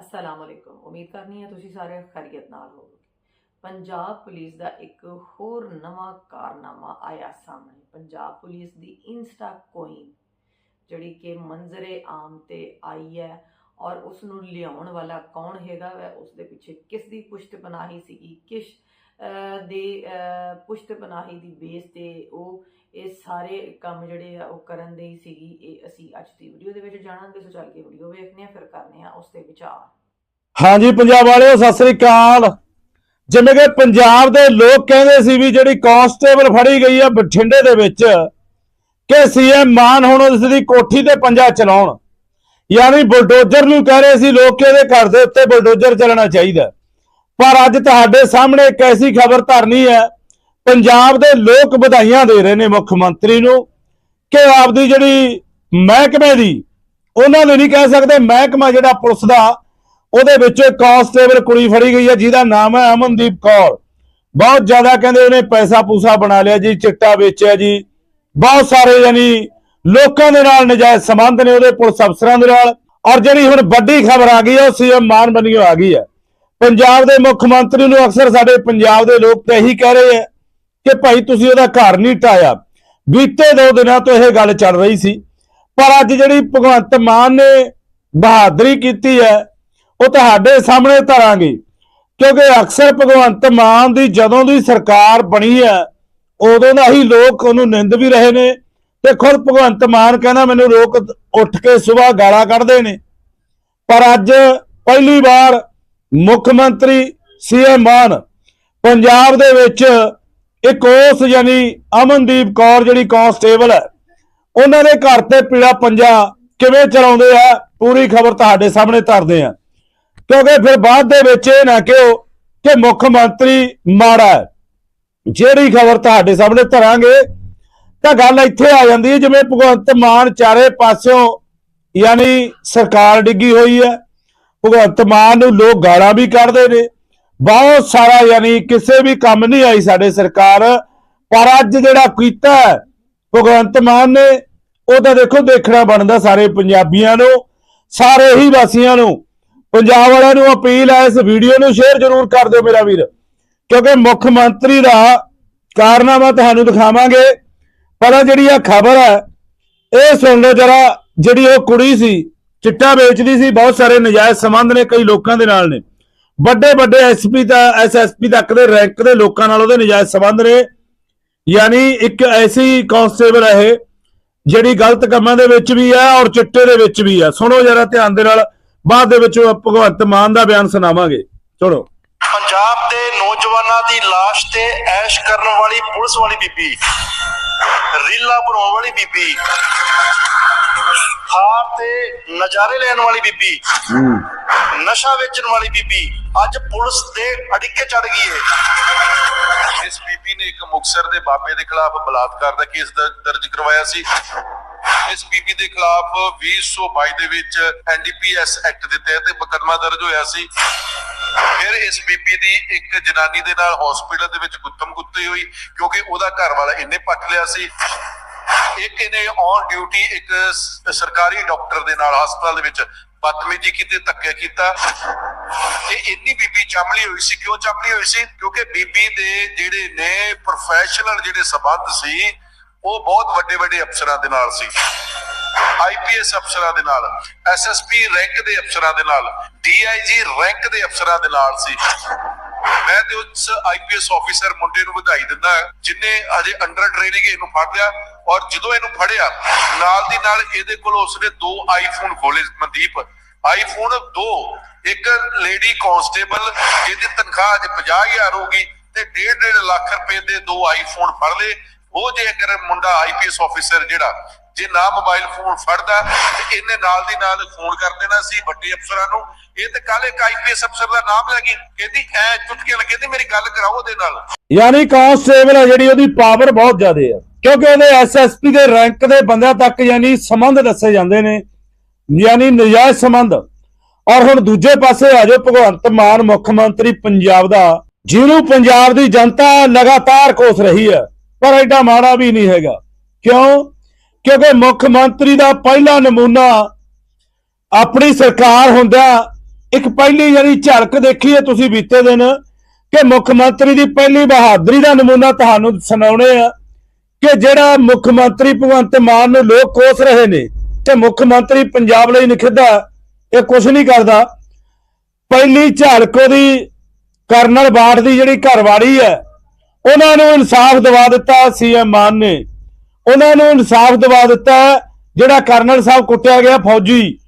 ਅਸਲਾਮ ਵਾਲੇਕੁਮ ਉਮੀਦ ਕਰਨੀ ਹੈ ਤੁਸੀਂ ਸਾਰੇ ਖੈਰੀਅਤ ਨਾਲ ਹੋਵੋਗੇ ਪੰਜਾਬ ਪੁਲਿਸ ਦਾ ਇੱਕ ਹੋਰ ਨਵਾਂ ਕਾਰਨਾਮਾ ਆਇਆ ਸਾਹਮਣੇ ਪੰਜਾਬ ਪੁਲਿਸ ਦੀ ਇੰਸਟਾ ਕੋਇਨ ਜਿਹੜੀ ਕਿ ਮੰਜ਼ਰੇ ਆਮ ਤੇ ਆਈ ਹੈ ਔਰ ਉਸ ਨੂੰ ਲਿਆਉਣ ਵਾਲਾ ਕੌਣ ਹੈਗਾ ਵੈ ਉਸ ਦੇ ਪਿੱਛੇ ਕਿਸ ਦੀ ਪੁਸ਼ਤ ਪਨਾਹੀ ਸੀਗੀ ਕਿਸ ਦੇ ਪੁਸ਼ਤ ਪਨਾਹੀ ਦੀ ਬੇਸ ਤੇ ਉਹ ਇਹ ਸਾਰੇ ਕੰਮ ਜਿਹੜੇ ਆ ਉਹ ਕਰਨ ਦੇ ਸੀਗੀ, ਇਹ ਅਸੀਂ ਅੱਜ ਦੀ ਵੀਡੀਓ ਦੇ ਵਿੱਚ ਜਾਣਾਂਗੇ। ਸੋ ਚੱਲ ਕੇ ਵੀਡੀਓ ਵੇਖਦੇ ਆ ਫਿਰ ਕਰਨੇ ਆ ਉਸ ਤੇ ਵਿਚਾਰ। ਹਾਂਜੀ, ਪੰਜਾਬ ਵਾਲਿਓ, ਸਤਿ ਸ੍ਰੀ ਅਕਾਲ। ਜਿਵੇਂ ਕਿ ਪੰਜਾਬ ਦੇ ਲੋਕ ਕਹਿੰਦੇ ਸੀ ਵੀ ਜਿਹੜੀ ਕਾਂਸਟੇਬਲ ਫੜੀ ਗਈ ਆ ਬਠਿੰਡੇ ਦੇ ਵਿੱਚ, ਕਿ ਸੀਐਮ ਮਾਨ ਹੁਣ ਉਸ ਦੀ ਕੋਠੀ ਤੇ ਪੰਜਾ ਚਲਾਉਣ। ਯਾਨੀ ਬੁਲਡੋਜ਼ਰ ਨੂੰ ਕਹਿ ਰਹੇ ਸੀ, ਲੋਕ ਕਿ ਇਹਦੇ ਘਰ ਦੇ ਉੱਤੇ ਬੁਲਡੋਜ਼ਰ ਚੱਲਣਾ ਚਾਹੀਦਾ। ਪਰ ਅੱਜ ਤੁਹਾਡੇ ਸਾਹਮਣੇ ਇੱਕ ਐਸੀ ਖਬਰ ਧਰਨੀ ਹੈ। ਪੰਜਾਬ ਦੇ ਲੋਕ ਵਧਾਈਆਂ ਦੇ ਰਹੇ ਨੇ ਮੁੱਖ ਮੰਤਰੀ ਨੂੰ ਕਿ ਆਪਦੀ ਜਿਹੜੀ ਮਹਿਕਮੇ ਦੀ, ਉਹਨਾਂ ਨੂੰ ਨਹੀਂ ਕਹਿ ਸਕਦੇ, ਮਹਿਕਮਾ ਜਿਹੜਾ ਪੁਲਿਸ ਦਾ, ਉਹਦੇ ਵਿੱਚੋਂ ਇੱਕ ਕਾਂਸਟੇਬਲ ਕੁੜੀ ਫੜੀ ਗਈ ਹੈ, ਜਿਹਦਾ ਨਾਮ ਹੈ ਅਮਨਦੀਪ ਕੌਰ। ਬਹੁਤ ਜ਼ਿਆਦਾ ਕਹਿੰਦੇ ਉਹਨੇ ਪੈਸਾ ਪੂਸਾ ਬਣਾ ਲਿਆ ਜੀ, ਚਿੱਟਾ ਵੇਚਿਆ ਜੀ। ਬਹੁਤ ਸਾਰੇ ਯਾਨੀ ਲੋਕਾਂ ਦੇ ਨਾਲ ਨਜਾਇਜ਼ ਸੰਬੰਧ ਨੇ ਉਹਦੇ ਪੁਲਿਸ ਅਫਸਰਾਂ ਦੇ ਨਾਲ। ਔਰ ਜਿਹੜੀ ਹੁਣ ਵੱਡੀ ਖਬਰ ਆ ਗਈ ਹੈ, ਉਹ ਸੀਐਮ ਮਾਨ ਬਣੀਓ ਆ ਗਈ ਹੈ। ਪੰਜਾਬ ਦੇ ਮੁੱਖ ਮੰਤਰੀ ਨੂੰ ਅਕਸਰ ਸਾਡੇ ਪੰਜਾਬ ਦੇ ਲੋਕ ਤਾਂ ਇਹੀ ਕਹਿ ਰਹੇ ਆ ਕਿ ਭਾਈ ਤੁਸੀਂ ਉਹਦਾ ਘਰ ਨਹੀਂ ਟਾਇਆ। ਬੀਤੇ ਦੋ ਦਿਨਾਂ ਤੋਂ ਇਹ ਗੱਲ ਚੱਲ ਰਹੀ ਸੀ। ਪਰ ਅੱਜ ਜਿਹੜੀ ਭਗਵੰਤ ਮਾਨ ਨੇ ਬਹਾਦਰੀ ਕੀਤੀ ਹੈ, ਉਹ ਤੁਹਾਡੇ ਸਾਹਮਣੇ ਧਰਾਂਗੇ। ਕਿਉਂਕਿ ਅਕਸਰ ਭਗਵੰਤ ਮਾਨ ਦੀ ਜਦੋਂ ਦੀ ਸਰਕਾਰ ਬਣੀ ਹੈ, ਉਦੋਂ ਦਾ ਹੀ ਲੋਕ ਉਹਨੂੰ ਨਿੰਦ ਵੀ ਰਹੇ ਨੇ ਤੇ ਖੁਦ ਭਗਵੰਤ ਮਾਨ ਕਹਿੰਦਾ ਮੈਨੂੰ ਲੋਕ ਉੱਠ ਕੇ ਸਵੇਰ ਗਾਲਾਂ ਕੱਢਦੇ ਨੇ। ਪਰ ਅੱਜ ਪਹਿਲੀ ਵਾਰ ਮੁੱਖ ਮੰਤਰੀ ਸੀਐਮ ਮਾਨ, ਪੰਜਾਬ ਦੇ ਵਿੱਚ ਇੱਕ ਉਸ ਯਾਨੀ ਅਮਨਦੀਪ ਕੌਰ ਜਿਹੜੀ ਕਾਂਸਟੇਬਲ ਹੈ, ਉਹਨਾਂ ਦੇ ਘਰ ਤੇ ਪੀੜਾ ਪੰਜਾ ਕਿਵੇਂ ਚਲਾਉਂਦੇ ਆ, ਪੂਰੀ ਖਬਰ ਤੁਹਾਡੇ ਸਾਹਮਣੇ ਧਰਦੇ ਆ। ਕਿਉਂਕਿ ਫਿਰ ਬਾਅਦ ਦੇ ਵਿੱਚ ਇਹ ਨਾ ਕਿਹੋ ਕਿ ਮੁੱਖ ਮੰਤਰੀ ਮਾੜਾ ਹੈ। ਜਿਹੜੀ ਖਬਰ ਤੁਹਾਡੇ ਸਾਹਮਣੇ ਧਰਾਂਗੇ, ਤਾਂ ਗੱਲ ਇੱਥੇ ਆ ਜਾਂਦੀ ਹੈ, ਜਿਵੇਂ ਭਗਵੰਤ ਮਾਨ ਚਾਰੇ ਪਾਸਿਓਂ ਯਾਨੀ ਸਰਕਾਰ ਡਿੱਗੀ ਹੋਈ ਹੈ ਭਗਵੰਤ ਮਾਨ ਨੂੰ ਲੋਕ ਗਾਲਾਂ ਵੀ ਕੱਢਦੇ ਨੇ। ਬਹੁਤ ਸਾਰਾ ਯਾਨੀ ਕਿਸੇ ਵੀ ਕੰਮ ਨਹੀਂ ਆਈ ਸਾਡੇ ਸਰਕਾਰ। ਪਰ ਅੱਜ ਜਿਹੜਾ ਕੀਤਾ ਹੈ, ਭਗਵੰਤ ਮਾਨ ਨੇ, ਉਹ ਤਾਂ ਦੇਖੋ ਦੇਖਣਾ ਬਣਦਾ ਸਾਰੇ ਪੰਜਾਬੀਆਂ ਨੂੰ, ਸਾਰੇ ਹੀ ਵਾਸੀਆਂ ਨੂੰ। ਪੰਜਾਬ ਵਾਲਿਆਂ ਨੂੰ ਅਪੀਲ ਹੈ, ਇਸ ਵੀਡੀਓ ਨੂੰ ਸ਼ੇਅਰ ਜ਼ਰੂਰ ਕਰ ਦਿਓ ਮੇਰਾ ਵੀਰ। ਕਿਉਂਕਿ ਮੁੱਖ ਮੰਤਰੀ ਦਾ ਕਾਰਨਾਮਾ ਤੁਹਾਨੂੰ ਦਿਖਾਵਾਂਗੇ। ਪਰ ਜਿਹੜੀ ਆ ਖਬਰ ਹੈ, ਇਹ ਸੁਣ ਲਓ ਜਰਾ, ਜਿਹੜੀ ਉਹ ਕੁੜੀ ਸੀ ਚਿੱਟਾ ਵੇਚਦੀ ਸੀ, ਬਹੁਤ ਸਾਰੇ ਨਜਾਇਜ਼ ਸੰਬੰਧ ਨੇ ਕਈ ਲੋਕਾਂ ਦੇ ਨਾਲ ਨੇ। ਵੱਡੇ ਵੱਡੇ ਐਸਪੀ ਦਾ ਐਸਐਸਪੀ ਤੱਕ ਦੇ ਰੈਂਕ ਦੇ ਲੋਕਾਂ ਨਾਲ ਉਹਦੇ ਨਜਾਇਜ਼ ਸੰਬੰਧ ਨੇ। ਯਾਨੀ ਇੱਕ ਐਸੀ ਕਾਂਸਟੇਬਲ ਹੈ ਇਹ ਜਿਹੜੀ ਗਲਤ ਕੰਮਾਂ ਦੇ ਵਿੱਚ ਵੀ ਹੈ ਔਰ ਚਿੱਟੇ ਦੇ ਵਿੱਚ ਵੀ ਹੈ। ਸੁਣੋ ਜਰਾ ਧਿਆਨ ਦੇ ਨਾਲ, ਬਾਅਦ ਦੇ ਵਿੱਚ ਭਗਵੰਤ ਮਾਨ ਦਾ ਬਿਆਨ ਸੁਣਾਵਾਂਗੇ। ਚਲੋ। ਪੰਜਾਬ ਦੇ ਨੌਜਵਾਨਾਂ ਦੀ ਲਾਸ਼ ਤੇ ਐਸ਼ ਕਰਨ ਵਾਲੀ ਪੁਲਿਸ ਵਾਲੀ ਬੀਬੀ, ਰੀਲਾ ਬਣਾਉਣ ਵਾਲੀ ਬੀਬੀ। ਖਾਰ ਤੇ ਨਜ਼ਾਰੇ ਲੈਣ ਵਾਲੀ ਬੀਬੀ। ਨਸ਼ਾ ਵੇਚਣ ਵਾਲੀ ਬੀਬੀ। ਅੱਜ ਪੁਲਿਸ ਦੇ ਅੜਿੱਕੇ ਚੜ ਗਈ ਹੈ ਇਸ ਬੀਬੀ ਨੇ ਇੱਕ ਮੁਕਸਰ ਦੇ ਬਾਬੇ ਦੇ ਖਿਲਾਫ ਬਲਾਤਕਾਰ ਦਾ ਕੇਸ ਦਰ- ਦਰਜ ਕਰਵਾਇਆ ਸੀ। ਇਸ ਬੀਬੀ ਦੇ ਖਿਲਾਫ 2022 ਦੇ ਵਿੱਚ ਐਨਡੀਪੀਐਸ ਐਕਟ ਦੇ ਤਹਿਤ ਮੁਕੱਦਮਾ ਦਰਜ ਹੋਇਆ ਸੀ। ਫਿਰ ਇਸ ਬੀਬੀ ਦੀ ਇੱਕ ਜਨਾਨੀ ਦੇ ਨਾਲ ਹਸਪੀਟਲ ਦੇ ਵਿੱਚ ਗੁੱਤਮ ਗੁੱਤੀ ਹੋਈ ਕਿਉਂਕਿ ਉਹਦਾ ਘਰ ਵਾਲਾ ਇਹਨੇ ਪੱਟ ਲਿਆ ਸੀ। ਇੱਕ ਇਹਨੇ ਔਨ ਡਿਊਟੀ ਇੱਕ ਸਰਕਾਰੀ ਡਾਕਟਰ ਦੇ ਨਾਲ ਹਸਪਤਾਲ ਦੇ ਵਿੱਚ ਬਦਤਮੀਜ਼ੀ ਕੀਤੀ, ਧੱਕੇ ਕੀਤਾ। ਤੇ ਇੰਨੀ ਬੀਬੀ ਚਮਲੀ ਹੋਈ ਸੀ। ਕਿਉਂ ਚਮਲੀ ਹੋਈ ਸੀ? ਕਿਉਂਕਿ ਬੀਬੀ ਦੇ ਜਿਹੜੇ ਨੇ ਪ੍ਰੋਫੈਸ਼ਨਲ ਜਿਹੜੇ ਸਬੰਧ ਸੀ, ਉਹ ਬਹੁਤ ਵੱਡੇ ਵੱਡੇ ਅਫਸਰਾਂ ਦੇ ਨਾਲ ਸੀ। ਆਈਪੀਐਸ ਅਫਸਰਾਂ ਦੇ ਨਾਲ ਐਸਐਸਪੀ ਰੈਂਕ ਦੇ ਅਫਸਰਾਂ ਦੇ ਨਾਲ ਡੀਆਈਜੀ ਰੈਂਕ ਦੇ ਅਫਸਰਾਂ ਦੇ ਨਾਲ ਸੀ। ਮੈਂ ਤੇ ਉਸ ਆਈਪੀਐਸ ਆਫੀਸਰ ਮੁੰਡੇ ਨੂੰ ਵਧਾਈ ਦਿੰਦਾ, ਜਿਨੇ ਅਜੇ ਅੰਡਰ ਟ੍ਰੇਨਿੰਗ ਇਹਨੂੰ ਫੜ ਲਿਆ ਔਰ ਜਦੋਂ ਇਹਨੂੰ ਫੜਿਆ, ਨਾਲ ਦੀ ਨਾਲ ਇਹਦੇ ਕੋਲ ਉਸਨੇ ਦੋ ਆਈਫੋਨ ਖੋਲੇ, ਮਨਦੀਪ। ਆਈਫੋਨ ਦੋ, ਇੱਕ ਲੇਡੀ ਕਾਂਸਟੇਬਲ ਜਿਹਦੀ ਤਨਖਾਹ ਅੱਜ 50000 ਹੋਗੀ ਤੇ 1.5 ਲੱਖ ਰੁਪਏ ਦੇ ਦੋ ਆਈਫੋਨ ਫੜ ਲਏ। ਉਹ ਜੇ ਅਗਰ ਮੁੰਡਾ ਆਈਪੀਐਸ ਆਫੀਸਰ ਜਿਹੜਾ, ਜੇ ਨਾ ਮੋਬਾਈਲ ਫੋਨ ਫੜਦਾ, ਤੇ ਇਹਨੇ ਨਾਲ ਦੀ ਨਾਲ ਫੋਨ ਕਰ ਦੇਣਾ ਸੀ ਵੱਡੇ ਅਫਸਰਾਂ ਨੂੰ। ਇਹ ਤੇ ਕੱਲ ਇੱਕ ਆਈਪੀਐਸ ਅਫਸਰ ਦਾ ਨਾਮ ਲੈ ਗਈ, ਕਹਿੰਦੀ, ਐ ਚੁਟਕੀ ਲੱਗੇ ਕਹਿੰਦੀ, ਮੇਰੀ ਗੱਲ ਕਰਾਓ ਉਹਦੇ ਨਾਲ। ਯਾਨੀ ਕਾਂਸਟੇਬਲ ਹੈ ਜਿਹੜੀ, ਉਹਦੀ ਪਾਵਰ ਬਹੁਤ ਜ਼ਿਆਦਾ ਹੈ ਕਿਉਂਕਿ ਉਹਦੇ ਐਸਐਸਪੀ ਦੇ ਰੈਂਕ ਦੇ ਬੰਦਿਆਂ ਤੱਕ ਯਾਨੀ ਸੰਬੰਧ ਦੱਸੇ ਜਾਂਦੇ ਨੇ, ਯਾਨੀ ਨਜਾਇਜ਼ ਸੰਬੰਧ। ਔਰ ਹੁਣ ਦੂਜੇ ਪਾਸੇ ਆ ਜਾਓ, ਭਗਵੰਤ ਮਾਨ ਮੁੱਖ ਮੰਤਰੀ ਪੰਜਾਬ ਦਾ, ਜਿਹਨੂੰ ਪੰਜਾਬ ਦੀ ਜਨਤਾ ਲਗਾਤਾਰ ਕੋਸ ਰਹੀ ਹੈ, ਪਰ ਐਡਾ ਮਾੜਾ ਵੀ ਨਹੀਂ ਹੈਗਾ। ਕਿਉਂ? ਕਿਉਂਕਿ ਮੁੱਖ ਮੰਤਰੀ ਦਾ ਪਹਿਲਾ ਨਮੂਨਾ ਆਪਣੀ ਸਰਕਾਰ ਹੁੰਦਾ ਇੱਕ ਪਹਿਲੀ ਜਿਹੜੀ ਝਲਕ ਦੇਖੀ ਹੈ ਤੁਸੀਂ ਬੀਤੇ ਦਿਨ, ਕਿ ਮੁੱਖ ਮੰਤਰੀ ਦੀ ਪਹਿਲੀ ਬਹਾਦਰੀ ਦਾ ਨਮੂਨਾ ਤੁਹਾਨੂੰ ਸੁਣਾਉਣੇ ਆ। ਕਿ ਜਿਹੜਾ ਮੁੱਖ ਮੰਤਰੀ ਭਗਵੰਤ ਮਾਨ ਨੂੰ ਲੋਕ ਕੋਸ ਰਹੇ ਨੇ ਤੇ ਮੁੱਖ ਮੰਤਰੀ ਪੰਜਾਬ ਲਈ ਨਿਖਿੱਧਾ ਇਹ ਕੁਝ ਨਹੀਂ ਕਰਦਾ। ਪਹਿਲੀ ਝਲਕ ਉਹਦੀ ਕਰਨਲ ਬਾਠ ਦੀ ਜਿਹੜੀ ਘਰਵਾਲੀ ਹੈ, ਉਹਨਾਂ ਨੂੰ ਇਨਸਾਫ ਦਿਵਾ ਦਿੱਤਾ ਸੀਐਮ ਮਾਨ ਨੇ। ਉਹਨਾਂ ਨੂੰ ਇਨਸਾਫ ਦਿਵਾ ਦਿੱਤਾ ਜਿਹੜਾ ਕਰਨਲ ਸਾਹਿਬ ਕੁੱਟਿਆ ਗਿਆ ਫੌਜੀ।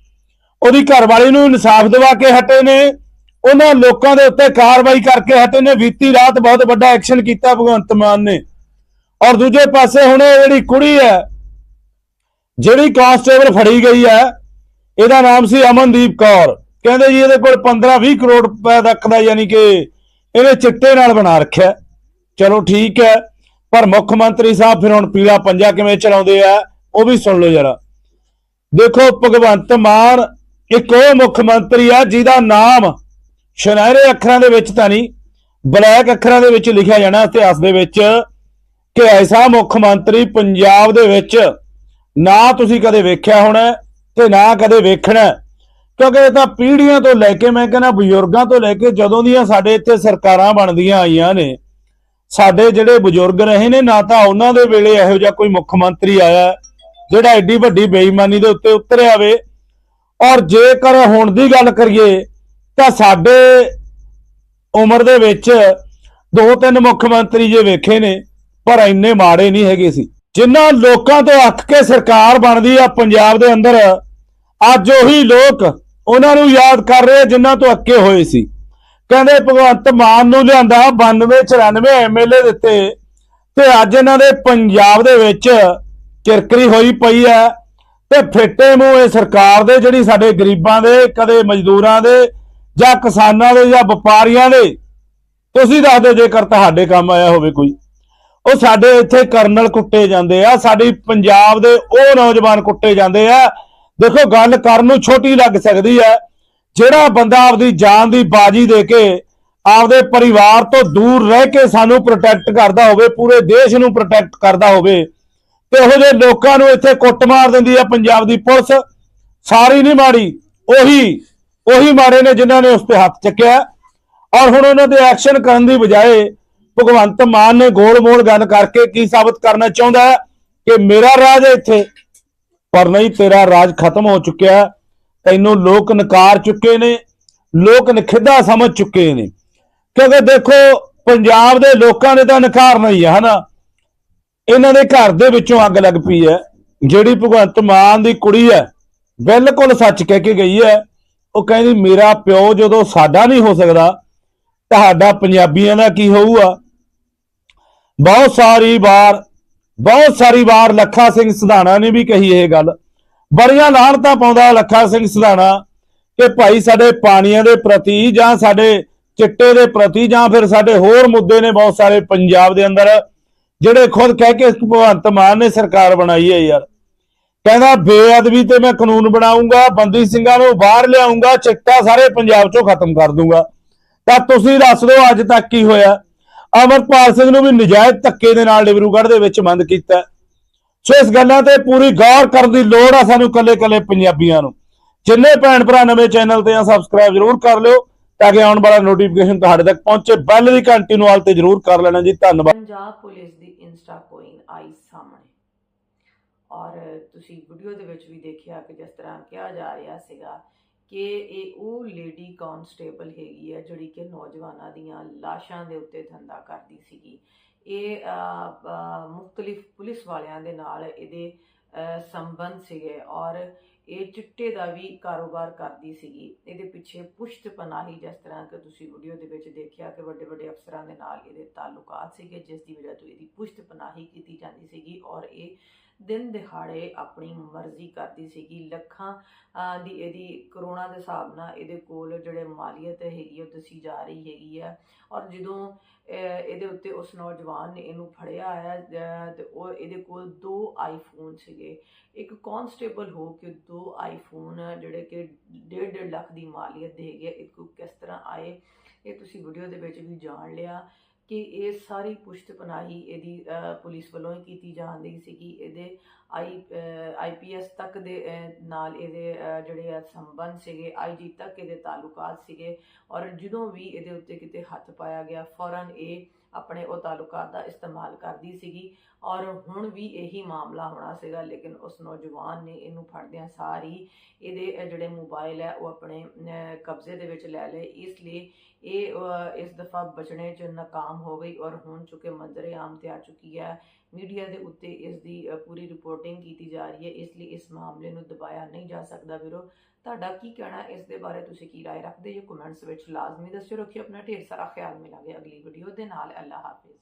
ਉਹਦੀ ਘਰਵਾਲੀ ਨੂੰ ਇਨਸਾਫ ਦਿਵਾ ਕੇ ਹਟੇ ਨੇ। ਉਹਨਾਂ ਲੋਕਾਂ ਦੇ ਉੱਤੇ ਕਾਰਵਾਈ ਕਰਕੇ ਹਟੇ ਨੇ। ਬੀਤੀ ਰਾਤ ਬਹੁਤ ਵੱਡਾ ਐਕਸ਼ਨ ਕੀਤਾ ਭਗਵੰਤ ਮਾਨ ਨੇ। ਔਰ ਦੂਜੇ ਪਾਸੇ ਹੁਣ ਇਹ ਜਿਹੜੀ ਕੁੜੀ ਹੈ, ਜਿਹੜੀ ਕਾਂਸਟੇਬਲ ਫੜੀ ਗਈ ਹੈ, ਇਹਦਾ ਨਾਮ ਸੀ ਅਮਨਦੀਪ ਕੌਰ। ਕਹਿੰਦੇ ਜੀ ਇਹਦੇ ਕੋਲ 15-20 ਕਰੋੜ ਰੁਪਏ ਤੱਕ ਦਾ ਯਾਨੀ ਕਿ ਇਹਨੇ ਚਿੱਟੇ ਨਾਲ ਬਣਾ ਰੱਖਿਆ। ਚਲੋ ਠੀਕ ਹੈ, ਪਰ ਮੁੱਖ ਮੰਤਰੀ ਸਾਹਿਬ ਫਿਰ ਹੁਣ ਪੀਲਾ ਪੰਜਾ ਕਿਵੇਂ ਚਲਾਉਂਦੇ ਆ, ਉਹ ਵੀ ਸੁਣ ਲਓ ਜਰਾ। ਦੇਖੋ ਭਗਵੰਤ ਮਾਨ ਇੱਕ ਉਹ ਮੁੱਖ ਮੰਤਰੀ ਆ ਜਿਹਦਾ ਨਾਮ ਸੁਨਹਿਰੇ ਅੱਖਰਾਂ ਦੇ ਵਿੱਚ ਤਾਂ ਨਹੀਂ, ਬਲੈਕ ਅੱਖਰਾਂ ਦੇ ਵਿੱਚ ਲਿਖਿਆ ਜਾਣਾ ਇਤਿਹਾਸ ਦੇ ਵਿੱਚ। ਕਿ ਐਸਾ ਮੁੱਖ ਮੰਤਰੀ ਪੰਜਾਬ ਦੇ ਵਿੱਚ ਨਾ ਤੁਸੀਂ ਕਦੇ ਵੇਖਿਆ ਹੋਣਾ ਤੇ ਨਾ ਕਦੇ ਵੇਖਣਾ। ਕਿਉਂਕਿ ਇਹ ਤਾਂ ਪੀੜ੍ਹੀਆਂ ਤੋਂ ਲੈ ਕੇ ਮੈਂ ਕਹਿੰਦਾ ਬਜ਼ੁਰਗਾਂ ਤੋਂ ਲੈ ਕੇ ਜਦੋਂ ਦੀਆਂ ਸਾਡੇ ਇੱਥੇ ਸਰਕਾਰਾਂ ਬਣਦੀਆਂ ਆਈਆਂ ਨੇ, ਸਾਡੇ ਜਿਹੜੇ ਬਜ਼ੁਰਗ ਰਹੇ ਨੇ, ਨਾ ਤਾਂ ਉਹਨਾਂ ਦੇ ਵੇਲੇ ਇਹੋ ਜਿਹਾ ਕੋਈ ਮੁੱਖ ਮੰਤਰੀ ਆਇਆ ਜਿਹੜਾ ਐਡੀ ਵੱਡੀ ਬੇਈਮਾਨੀ ਦੇ ਉੱਤੇ ਉਤਰਿਆ ਵੇ ਔਰ ਜੇਕਰ ਹੁਣ ਦੀ ਗੱਲ ਕਰੀਏ ਤਾਂ ਸਾਡੇ ਉਮਰ ਦੇ ਵਿੱਚ ਦੋ ਤਿੰਨ ਮੁੱਖ ਮੰਤਰੀ ਜੇ ਵੇਖੇ ਨੇ ਪਰ ਇੰਨੇ ਮਾੜੇ ਨਹੀਂ ਹੈਗੇ ਸੀ। ਜਿਨ੍ਹਾਂ ਲੋਕਾਂ ਤੋਂ ਅੱਕ ਕੇ ਸਰਕਾਰ ਬਣਦੀ ਆ ਪੰਜਾਬ ਦੇ ਅੰਦਰ, ਅੱਜ ਉਹੀ ਲੋਕ ਉਹਨਾਂ ਨੂੰ ਯਾਦ ਕਰ ਰਹੇ ਆ ਜਿਨ੍ਹਾਂ ਤੋਂ ਅੱਕੇ ਹੋਏ ਸੀ। ਕਹਿੰਦੇ ਭਗਵੰਤ ਮਾਨ ਨੂੰ ਲਿਆਂਦਾ 92 94 ਐਮਐਲਏ ਦਿੱਤੇ ਤੇ ਅੱਜ ਇਹਨਾਂ ਦੇ ਪੰਜਾਬ ਦੇ ਵਿੱਚ ਕਿਰਕਰੀ ਹੋਈ ਪਈ ਹੈ ਤੇ ਫਿੱਟੇ ਮੂੰਹ ਇਹ ਸਰਕਾਰ ਦੇ, ਜਿਹੜੀ ਸਾਡੇ ਗਰੀਬਾਂ ਦੇ, ਕਦੇ ਮਜ਼ਦੂਰਾਂ ਦੇ ਜਾਂ ਕਿਸਾਨਾਂ ਦੇ ਜਾਂ ਵਪਾਰੀਆਂ ਦੇ। ਤੁਸੀਂ ਦੱਸ ਦਿਓ ਜੇਕਰ ਤੁਹਾਡੇ ਕੰਮ ਆਇਆ ਹੋਵੇ ਕੋਈ। ਉਹ ਸਾਡੇ ਇੱਥੇ ਕਰਨਲ ਕੁੱਟੇ ਜਾਂਦੇ ਆ, ਸਾਡੀ ਪੰਜਾਬ ਦੇ ਉਹ ਨੌਜਵਾਨ ਕੁੱਟੇ ਜਾਂਦੇ ਆ। ਦੇਖੋ, ਗੱਲ ਕਰਨ ਨੂੰ ਛੋਟੀ ਲੱਗ ਸਕਦੀ ਹੈ ਜਿਹੜਾ ਬੰਦਾ ਆਪਦੀ ਜਾਨ ਦੀ ਬਾਜੀ ਦੇ ਕੇ ਆਪਦੇ ਪਰਿਵਾਰ ਤੋਂ ਦੂਰ ਰਹਿ ਕੇ ਸਾਨੂੰ ਪ੍ਰੋਟੈਕਟ ਕਰਦਾ ਹੋਵੇ, ਪੂਰੇ ਦੇਸ਼ ਨੂੰ ਪ੍ਰੋਟੈਕਟ ਕਰਦਾ ਹੋਵੇ, ਤੇ ਇਹੋ ਜਿਹੇ ਲੋਕਾਂ ਨੂੰ ਇੱਥੇ ਕੁੱਟ ਮਾਰ ਦਿੰਦੀ ਆ ਪੰਜਾਬ ਦੀ ਪੁਲਿਸ। ਸਾਰੀ ਨਹੀਂ ਮਾੜੀ, ਉਹੀ ਉਹੀ ਮਾੜੇ ਨੇ ਜਿਨ੍ਹਾਂ ਨੇ ਉਸ ਤੇ ਹੱਥ ਚੱਕਿਆ। ਔਰ ਹੁਣ ਉਹਨਾਂ ਦੇ ਐਕਸ਼ਨ ਕਰਨ ਦੀ ਬਜਾਏ ਭਗਵੰਤ ਮਾਨ ਨੇ ਗੋਲ-ਮੋਲ ਗੱਲ ਕਰਕੇ ਕੀ ਸਾਬਤ ਕਰਨਾ ਚਾਹੁੰਦਾ ਹੈ? ਕਿ ਮੇਰਾ ਰਾਜ ਹੈ ਇੱਥੇ। ਪਰ ਨਹੀਂ, ਤੇਰਾ ਰਾਜ ਖਤਮ ਹੋ ਚੁੱਕਿਆ ਤੈਨੂੰ ਲੋਕ ਨਕਾਰ ਚੁੱਕੇ ਨੇ, ਲੋਕ ਨਖਿੱਧਾ ਸਮਝ ਚੁੱਕੇ ਨੇ। ਕਿਉਂਕਿ ਦੇਖੋ, ਪੰਜਾਬ ਦੇ ਲੋਕਾਂ ਨੇ ਤਾਂ ਨਕਾਰ ਨਹੀਂ ਹੈ, ਹਨਾ? ਇਹਨਾਂ ਦੇ ਘਰ ਦੇ ਵਿੱਚੋਂ ਅੱਗ ਲੱਗ ਪਈ ਹੈ। ਜਿਹੜੀ ਭਗਵੰਤ ਮਾਨ ਦੀ ਕੁੜੀ ਹੈ, ਬਿਲਕੁਲ ਸੱਚ ਕਹਿ ਕੇ ਗਈ ਹੈ। ਉਹ ਕਹਿੰਦੀ, ਮੇਰਾ ਪਿਓ ਜਦੋਂ ਸਾਡਾ ਨਹੀਂ ਹੋ ਸਕਦਾ ਤੁਹਾਡਾ ਪੰਜਾਬੀਆਂ ਦਾ ਕੀ ਹੋਊਗਾ? ਬਹੁਤ ਸਾਰੀ ਵਾਰ, ਬਹੁਤ ਸਾਰੀ ਵਾਰ ਲੱਖਾ ਸਿੰਘ ਸਿਧਾਣਾ ਨੇ ਵੀ ਕਹੀ ਇਹ ਗੱਲ। ਬੜੀਆਂ ਲਾਹਣਤਾਂ ਪਾਉਂਦਾ ਲੱਖਾ ਸਿੰਘ ਸਿਧਾਣਾ ਕਿ ਭਾਈ ਸਾਡੇ ਪਾਣੀਆਂ ਦੇ ਪ੍ਰਤੀ ਜਾਂ ਸਾਡੇ ਚਿੱਟੇ ਦੇ ਪ੍ਰਤੀ ਜਾਂ ਫਿਰ ਸਾਡੇ ਹੋਰ ਮੁੱਦੇ ਨੇ ਬਹੁਤ ਸਾਰੇ ਪੰਜਾਬ ਦੇ ਅੰਦਰ, ਜਿਹੜੇ ਖੁਦ ਕਹਿ ਕੇ ਭਗਵੰਤ ਮਾਨ ਨੇ ਸਰਕਾਰ ਬਣਾਈ ਹੈ ਯਾਰ। ਕਹਿੰਦਾ, ਬੇਅਦਬੀ ਤੇ ਮੈਂ ਕਾਨੂੰਨ ਬਣਾਉਂਗਾ ਬੰਦੀ ਸਿੰਘਾਂ ਨੂੰ ਬਾਹਰ ਲਿਆਉਂਗਾ ਚਿੱਟਾ ਸਾਰੇ ਪੰਜਾਬ ਚੋਂ ਖਤਮ ਕਰ ਦੂੰਗਾ। ਤਾਂ ਤੁਸੀਂ ਦੱਸ ਦਿਓ ਅੱਜ ਤੱਕ ਕੀ ਹੋਇਆ। ਅਮਰਪਾਲ ਸਿੰਘ ਨੂੰ ਵੀ ਨਜਾਇਜ਼ ਧੱਕੇ ਦੇ ਨਾਲ ਡਿਬਰੂਗੜ੍ਹ ਦੇ ਵਿੱਚ ਬੰਦ ਕੀਤਾ। ਹੈ। ਸੋ ਇਸ ਗੱਲਾਂ ਤੇ ਪੂਰੀ ਗੌਰ ਕਰਨ ਦੀ ਲੋੜ ਆ ਸਾਨੂੰ ਕੱਲੇ-ਕੱਲੇ ਪੰਜਾਬੀਆਂ ਨੂੰ। ਜਿੰਨੇ ਭੈਣ ਭਰਾ ਨਵੇਂ ਚੈਨਲ ਤੇ ਆ ਸਬਸਕ੍ਰਾਈਬ ਜ਼ਰੂਰ ਕਰ ਲਿਓ ਤਾਂ ਕਿ ਆਉਣ ਵਾਲਾ ਨੋਟੀਫਿਕੇਸ਼ਨ ਤੁਹਾਡੇ ਤੱਕ ਪਹੁੰਚੇ। ਬੈਲ ਦੀ ਘੰਟੀ ਨੂੰ ਆਲ ਤੇ ਜ਼ਰੂਰ ਕਰ ਲੈਣਾ ਜੀ। ਧੰਨਵਾਦ। ਪੰਜਾਬ ਪੁਲਿਸ ਦੀ ਇੰਸਟਾ ਕੋਇਨ ਆਈ ਸਾਹਮਣੇ। ਔਰ ਤੁਸੀਂ ਵੀਡੀਓ ਦੇ ਵਿੱਚ ਵੀ ਦੇਖਿਆ ਕਿ ਜਿਸ ਤਰ੍ਹਾਂ ਕਿਹਾ ਜਾ ਰਿਹਾ ਸੀਗਾ ਕਿ ਇਹ ਉਹ ਲੇਡੀ ਕਾਂਸਟੇਬਲ ਹੈਗੀ ਹੈ ਜਿਹੜੀ ਕਿ ਨੌਜਵਾਨਾਂ ਦੀਆਂ ਲਾਸ਼ਾਂ ਦੇ ਉੱਤੇ ਧੰਦਾ ਕਰਦੀ ਸੀਗੀ। ਇਹ ਅਹ, ਮੁਖਤਲਿਫ ਪੁਲਿਸ ਵਾਲਿਆਂ ਦੇ ਨਾਲ ਇਹਦੇ ਸੰਬੰਧ ਸੀਗੇ ਔਰ ਇਹ ਚਿੱਟੇ ਦਾ ਵੀ ਕਾਰੋਬਾਰ ਕਰਦੀ ਸੀਗੀ। ਇਹਦੇ ਪਿੱਛੇ ਪੁਸ਼ਤ ਪਨਾਹੀ ਜਿਸ ਤਰ੍ਹਾਂ ਕਿ ਤੁਸੀਂ ਵੀਡੀਓ ਦੇ ਵਿੱਚ ਦੇਖਿਆ ਕਿ ਵੱਡੇ ਵੱਡੇ ਅਫਸਰਾਂ ਦੇ ਨਾਲ ਇਹਦੇ ਤਾਲੁਕਾਤ ਸੀਗੇ ਜਿਸ ਦੀ ਵਜ੍ਹਾ ਤੋਂ ਇਹਦੀ ਪੁਸ਼ਤ ਪਨਾਹੀ ਕੀਤੀ ਜਾਂਦੀ ਸੀਗੀ ਔਰ ਇਹ ਦਿਨ ਦਿਹਾੜੇ ਆਪਣੀ ਮਰਜ਼ੀ ਕਰਦੀ ਸੀਗੀ। ਲੱਖਾਂ ਦੀ ਇਹਦੀ ਕਰੋਨਾ ਦੇ ਹਿਸਾਬ ਨਾਲ ਇਹਦੇ ਕੋਲ ਜਿਹੜੇ ਮਾਲੀਅਤ ਹੈਗੀ ਉਹ ਦੱਸੀ ਜਾ ਰਹੀ ਹੈਗੀ ਆ। ਔਰ ਜਦੋਂ ਇਹਦੇ ਉੱਤੇ ਉਸ ਨੌਜਵਾਨ ਨੇ ਇਹਨੂੰ ਫੜਿਆ ਹੈ ਤੇ ਉਹ ਇਹਦੇ ਕੋਲ ਦੋ ਆਈਫੋਨ ਸੀਗੇ। ਇੱਕ ਕਾਂਸਟੇਬਲ ਹੋ ਕੇ ਦੋ ਆਈਫੋਨ ਜਿਹੜੇ ਕਿ 1.5 ਲੱਖ ਦੀ ਮਾਲੀਅਤ ਦੇ ਹੈਗੇ ਆ, ਇਹ ਕੋ ਕਿਸ ਤਰ੍ਹਾਂ ਆਏ ਇਹ ਤੁਸੀਂ ਵੀਡੀਓ ਦੇ ਵਿੱਚ ਵੀ ਜਾਣ ਲਿਆ। ਕਿ ਇਹ ਸਾਰੀ ਪੁਸ਼ਤ ਪਨਾਹੀ ਇਹਦੀ ਪੁਲਿਸ ਵੱਲੋਂ ਹੀ ਕੀਤੀ ਜਾਂਦੀ ਸੀ ਕਿ ਇਹਦੇ ਆਈ ਆਈਪੀਐਸ ਤੱਕ ਦੇ ਨਾਲ ਇਹਦੇ ਜਿਹੜੇ ਆ ਸੰਬੰਧ ਸੀਗੇ ਆਈਜੀ ਤੱਕ ਇਹਦੇ ਤਾਲੁਕਾਤ ਸੀਗੇ ਔਰ ਜਦੋਂ ਵੀ ਇਹਦੇ ਉੱਤੇ ਕਿਤੇ ਹੱਥ ਪਾਇਆ ਗਿਆ, ਫੌਰਨ ਇਹ ਆਪਣੇ ਉਹ ਤਾਲੁਕਾਤ ਦਾ ਇਸਤੇਮਾਲ ਕਰਦੀ ਸੀਗੀ ਔਰ ਹੁਣ ਵੀ ਇਹੀ ਮਾਮਲਾ ਹੋਣਾ ਸੀਗਾ, ਲੇਕਿਨ ਉਸ ਨੌਜਵਾਨ ਨੇ ਇਹਨੂੰ ਫੜਦਿਆਂ ਸਾਰੀ ਇਹਦੇ ਜਿਹੜੇ ਮੋਬਾਈਲ ਹੈ ਉਹ ਆਪਣੇ ਕਬਜ਼ੇ ਦੇ ਵਿੱਚ ਲੈ ਲਏ। ਇਸ ਲਈ ਇਹ ਇਸ ਦਫਾ ਬਚਣੇ 'ਚ ਨਾਕਾਮ ਹੋ ਗਈ ਔਰ ਹੁਣ ਚੁੱਕੇ ਮੰਜ਼ਰੇ ਆਮ ਤੇ ਆ ਚੁੱਕੀ ਹੈ ਮੀਡੀਆ ਦੇ ਉੱਤੇ ਇਸ ਦੀ ਅ, ਪੂਰੀ ਰਿਪੋਰਟਿੰਗ ਕੀਤੀ ਜਾ ਰਹੀ ਹੈ ਇਸ ਲਈ ਇਸ ਮਾਮਲੇ ਨੂੰ ਦਬਾਇਆ ਨਹੀਂ ਜਾ ਸਕਦਾ ਵੀਰੋ ਤੁਹਾਡਾ ਕੀ ਕਹਿਣਾ ਇਸ ਦੇ ਬਾਰੇ ਤੁਸੀਂ ਕੀ رائے ਰੱਖਦੇ ਹੋ ਕਮੈਂਟਸ ਵਿੱਚ ਲਾਜ਼ਮੀ ਦੱਸਿਓ ਰੱਖਿਓ ਆਪਣਾ ਢੇਰ ਸਾਰਾ ਖਿਆਲ ਮਿਲਾਂਗੇ ਅਗਲੀ ਵੀਡੀਓ ਦੇ ਨਾਲ ਅੱਲਾ ਹਾਫਿਜ਼